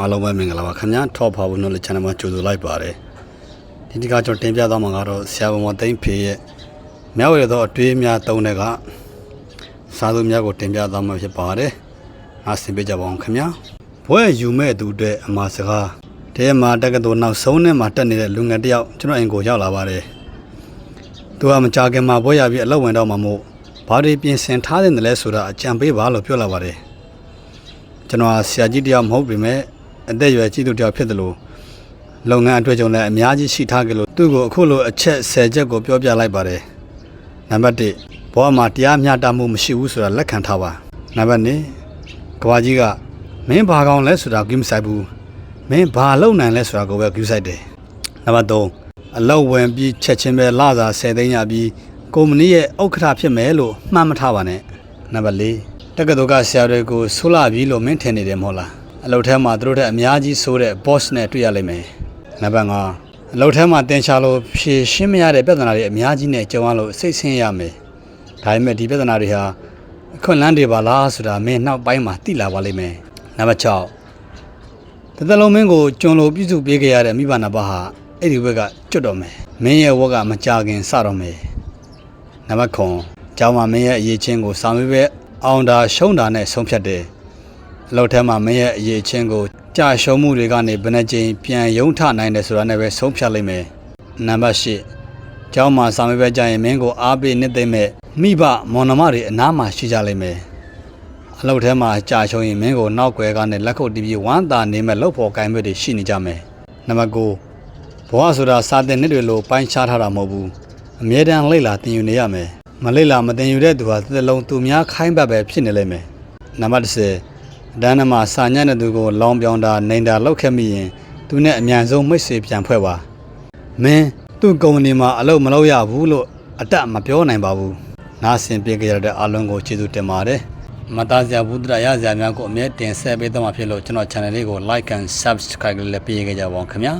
အားလုံးပဲမင်္ဂလာပါခင်ဗျာထောက်ပါဘူးနော်လေ channel မှာကြိုဆိုလိုက်ပါတယ်ဒီဒီကကျွန်တော်တင်ပြသွားမှာကတော့ဆရာဘုံမသိမ့်ဖေရဲ့မြောက်ရသောအတွေးများသုံးတဲ့ကစာသူများကိုတင်ပြသွားမှာဖြစ်ပါတယ်အားဆင်ပေးကြပါအောင်ခင်ဗျာဘွဲယူမဲ့သူအတွက်အမှားစကားတဲမှာတက္ကသိုလ်နောက်ဆုံးနဲ့မှာတက်နေတဲ့လူငယ်တစ်ယောက်ကျွန်တော်အိမ်ကိုရောက်လာပါတယ်သူကမကြခင်မှာဘွဲရပြီးအလောက်ဝင်တော့မှမို့ဘာတွေပြင်ဆင်ထားတဲ့လဲဆိုတာအကြံပေးပါလို့ပြောလာပါတယ်ကျွန်တော်ဆရာကြီးတယောက်မဟုတ်ပေမဲ့ အသက်အရွယ်ကြီးသူတယောက်ဖြစ်တယ်လို့လုပ်ငန်းအတွေ့အကြုံလည်းအများကြီးရှိထားကြလို့သူ့ကိုအခုလိုအချက်၁၀ချက်ကိုပြောပြလိုက်ပါတယ်နံပါတ်1ဘောမှာတရားမျှတမှုမရှိဘူးဆိုတာလက်ခံထားပါနံပါတ်2ကဘာကြီးကမင်းဘာကောင်းလဲဆိုတာကိမဆိုင်ဘူးမင်းဘာလုပ်နိုင်လဲဆိုတာကိုပဲကိဆိုင်တယ်နံပါတ်3အလောက်ဝင်ပြီးချက်ချင်းပဲလာစာ10သိန်းရပြီးကုမ္ပဏီရဲ့ဥက္ကဋ္ဌဖြစ်မယ်လို့မှတ်မထားပါနဲ့နံပါတ်4တက္ကသိုလ်ကဆရာတွေကိုဆိုးလာပြီလို့မင်းထင်နေတယ်မဟုတ်လား အလုပ်ထဲမှာသူတို့တဲ့အများကြီးဆိုးတဲ့ boss နဲ့တွေ့ရလိမ့်မယ်နံပါတ်5အလုပ်ထဲမှာတင်ရှာလို့ဖြေရှင်းမရတဲ့ပြဿနာတွေအများကြီးနဲ့ကြုံရလို့စိတ်ဆင်းရမယ်ဒါပေမဲ့ဒီပြဿနာတွေဟာအခွင့်အလန်းတွေပါလားဆိုတာမင်းနောက်ပိုင်းမှာသိလာပါလိမ့်မယ်နံပါတ်6တသက်လုံးမင်းကိုကြုံလို့ပြုစုပေးခဲ့ရတဲ့မိဘနာပါဟာအဲ့ဒီဘက်ကကျွတ်တော့မယ်မင်းရဲ့ဝက်ကမကြခင်စတော့မယ်နံပါတ်9ကျောင်းမှာမင်းရဲ့အရေးချင်းကိုစာမေးပဲအောင်တာရှုံးတာနဲ့ဆုံးဖြတ်တယ် အလုပ်ထဲမှာမင်းရဲ့အရေးချင်းကိုကြာရှုံးမှုတွေကနေဘယ်နှကြိမ်ပြန်ယုံထနိုင်တယ်ဆိုတာနဲ့ပဲဆုံးဖြတ်လိုက်မယ်နံပါတ်10ကျောင်းမှာစာမေးပဲကြာရင်မင်းကိုအားပေးနှစ်သိမ့်မဲ့မိဘမောင်နှမတွေအနားမှာရှိကြလိမ့်မယ်အလုပ်ထဲမှာကြာရှုံးရင်မင်းကိုနောက်ွယ်ကနေလက်ခုပ်တီးပြီးဝမ်းသာနေမဲ့လှုပ်ဖို့ကိုင်းမဲ့တွေရှိနေကြမယ်နံပါတ်9ဘဝဆိုတာစာတင်နှစ်တွေလိုပိုင်းခြားထားတာမဟုတ်ဘူးအမြဲတမ်းလိတ်လာတင်ယူနေရမယ်မလိတ်လာမတင်ယူတဲ့သူဟာတစ်လုံးသူများခိုင်းပတ်ပဲဖြစ်နေလိမ့်မယ်နံပါတ်10 အတန်းထဲမှာစာညံ့တဲ့သူကိုလောင်ပြောင်တာနေတာလောက်ခဲ့မိရင်သူနဲ့အမြန်ဆုံးမိတ်ဆွေပြန်ဖွဲ့ပါမင်းသူ့ကုမ္ပဏီမှာအလုပ်မလုပ်ရဘူးလို့အတက်မပြောနိုင်ပါဘူးနားဆင်ပြေကြရတဲ့အားလုံးကိုကျေးဇူးတင်ပါတယ်မသားစရာဘူးတရရစရာများကိုအမြဲတင်ဆက်ပေးသွားမှာဖြစ်လို့ကျွန်တော် channel လေးကို like and subscribe လေးလည်းပေးခဲ့ကြပါဦးခင်ဗျာ